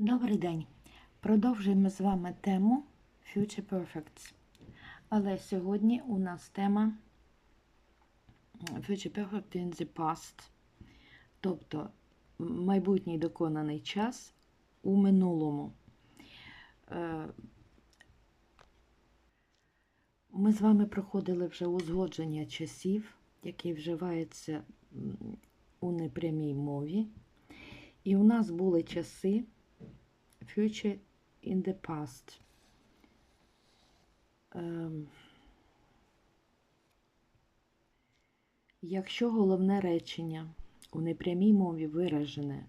Добрий день. Продовжуємо з вами тему Future Perfects. Але сьогодні у нас тема Future Perfect in the Past. Тобто майбутній доконаний час у минулому. Е, Ми з вами проходили вже узгодження часів, які вживаються у непрямій мові. І у нас були часи future in the past. Ем, Якщо головне речення у непрямій мові виражене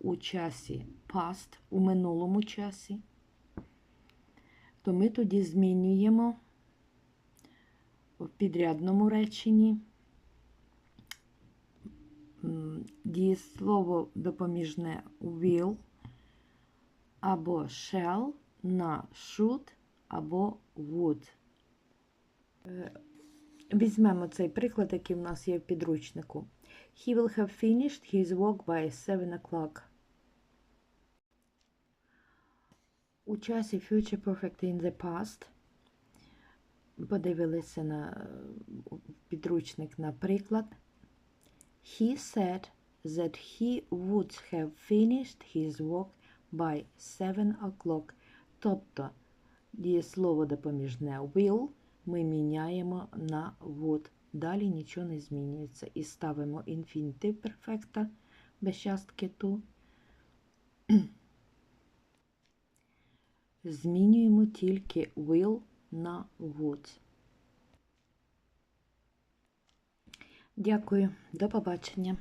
у часі past, у минулому часі, то ми тоді змінюємо в підрядному реченні дієслово допоміжне will або shall на should або would. Е, Візьмемо цей приклад, який в нас є в підручнику. He will have finished his work by 7 o'clock. У часі Future Perfect in the past подивилися на е, підручник на приклад. He said that he would have finished his work by 7 o'clock. Тобто дієслово допоміжне will ми міняємо на would. Далі нічого не змінюється. І ставимо інфінітив перфекта без частки to. Змінюємо тільки will на would. Дякую, до побачення.